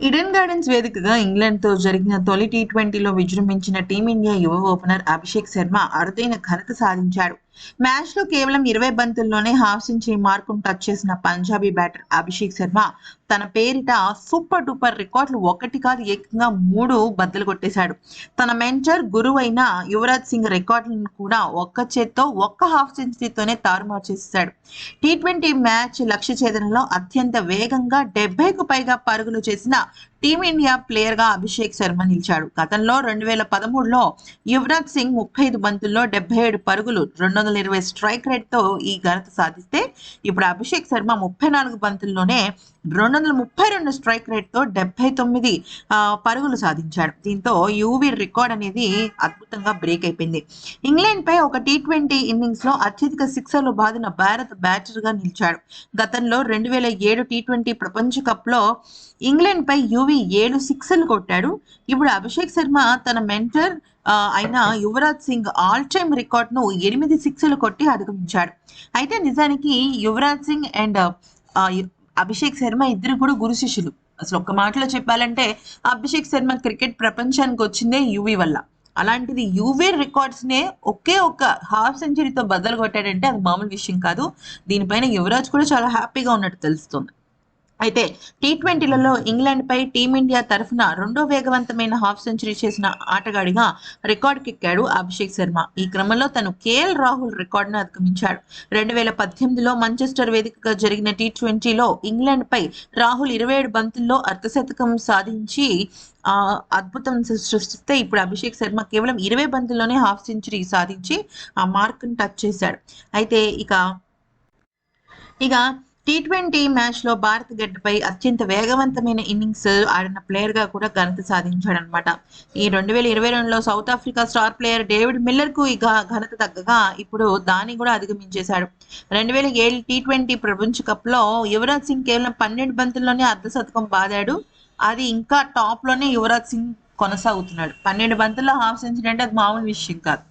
Eden gardens వేదికగా ఇంగ్లాండ్తో జరిగిన తొలి టీ ట్వంటీలో విజృంభించిన టీమిండియా యువ ఓపెనర్ అభిషేక్ శర్మ అరుదైన ఘనత సాధించాడు. మ్యాచ్లో కేవలం ఇరవై బంతుల్లోనే హాఫ్ సెంచరీ మార్కును టచ్ చేసిన పంజాబీ బ్యాటర్ అభిషేక్ శర్మ తన పేరిట సూపర్ డూపర్ రికార్డులు ఒకటి కాదు ఏకంగా మూడు బద్దలు కొట్టేశాడు. తన మెంటర్ గురువు అయిన యువరాజ్ సింగ్ రికార్డులను కూడా ఒక్క చేత్తో ఒక్క హాఫ్ సెంచరీతోనే తారుమారు చేసేశాడు. టీ ట్వంటీ మ్యాచ్ లక్ష్య ఛేదనలో అత్యంత వేగంగా డెబ్బైకు పైగా పరుగులు చేసిన టీమిండియా ప్లేయర్గా అభిషేక్ శర్మ నిలిచాడు. గతంలో రెండు వేల పదమూడులో యువరాజ్ సింగ్ ముప్పై ఐదు బంతుల్లో డెబ్బై ఏడు పరుగులు రెండు వందల ఇరవై స్ట్రైక్ రేట్తో ఈ ఘనత సాధిస్తే ఇప్పుడు అభిషేక్ శర్మ ముప్పై నాలుగు బంతుల్లోనే రెండు వందల ముప్పై రెండు స్ట్రైక్ రేట్తో డెబ్బై తొమ్మిది పరుగులు సాధించాడు. దీంతో యువీ రికార్డ్ అనేది అద్భుతంగా బ్రేక్ అయిపోయింది. ఇంగ్లాండ్ పై ఒక టీ ట్వంటీ ఇన్నింగ్స్లో అత్యధిక సిక్సర్లు బాదిన భారత్ బ్యాటర్గా నిలిచాడు. గతంలో రెండు వేల ఏడు టీ ట్వంటీ ప్రపంచ కప్లో ఇంగ్లాండ్ రవి ఏడు సిక్స్లు కొట్టాడు. ఇప్పుడు అభిషేక్ శర్మ తన మెంటర్ అయిన యువరాజ్ సింగ్ ఆల్ టైమ్ రికార్డ్ను ఎనిమిది సిక్స్లు కొట్టి అధిగమించాడు. అయితే నిజానికి యువరాజ్ సింగ్ అండ్ అభిషేక్ శర్మ ఇద్దరు కూడా గురు శిష్యులు. అసలు ఒక్క మాటలో చెప్పాలంటే అభిషేక్ శర్మ క్రికెట్ ప్రపంచానికి వచ్చిందే యువి వల్ల. అలాంటిది యువే రికార్డ్స్ నే ఒకే ఒక్క హాఫ్ సెంచరీతో బద్దలు కొట్టాడంటే అది మామూలు విషయం కాదు. దీనిపైన యువరాజ్ కూడా చాలా హ్యాపీగా ఉన్నట్టు తెలుస్తుంది. అయితే టీ ట్వంటీలలో ఇంగ్లాండ్పై టీమిండియా తరఫున రెండో వేగవంతమైన హాఫ్ సెంచరీ చేసిన ఆటగాడిగా రికార్డుకెక్కాడు అభిషేక్ శర్మ. ఈ క్రమంలో తను కేఎల్ రాహుల్ రికార్డును అధిగమించాడు. రెండు వేల పద్దెనిమిదిలో మంచెస్టర్ వేదికగా జరిగిన టీ ట్వంటీలో ఇంగ్లాండ్పై రాహుల్ ఇరవై ఏడు బంతుల్లో అర్ధశతకం సాధించి అద్భుతం సృష్టిస్తే ఇప్పుడు అభిషేక్ శర్మ కేవలం ఇరవై బంతుల్లోనే హాఫ్ సెంచరీ సాధించి ఆ మార్క్ను టచ్ చేశాడు. అయితే ఇక ఇక టీ ట్వంటీ మ్యాచ్లో భారత్ గడ్డపై అత్యంత వేగవంతమైన ఇన్నింగ్స్ ఆడిన ప్లేయర్గా కూడా ఘనత సాధించాడు అనమాట ఈ రెండు వేల ఇరవై రెండులో South Africa star player David మిల్లర్కు ఇక ఘనత తగ్గగా ఇప్పుడు దాన్ని కూడా అధిగమించేశాడు. రెండు వేల ఏడు టీ ట్వంటీ ప్రపంచ కప్లో యువరాజ్ సింగ్ కేవలం పన్నెండు బంతుల్లోనే అర్ధ శతకం బాదాడు. అది ఇంకా టాప్లోనే యువరాజ్ సింగ్ కొనసాగుతున్నాడు. పన్నెండు బంతుల్లో హాఫ్ సెంచరీ అంటే అది మామూలు విషయం కాదు.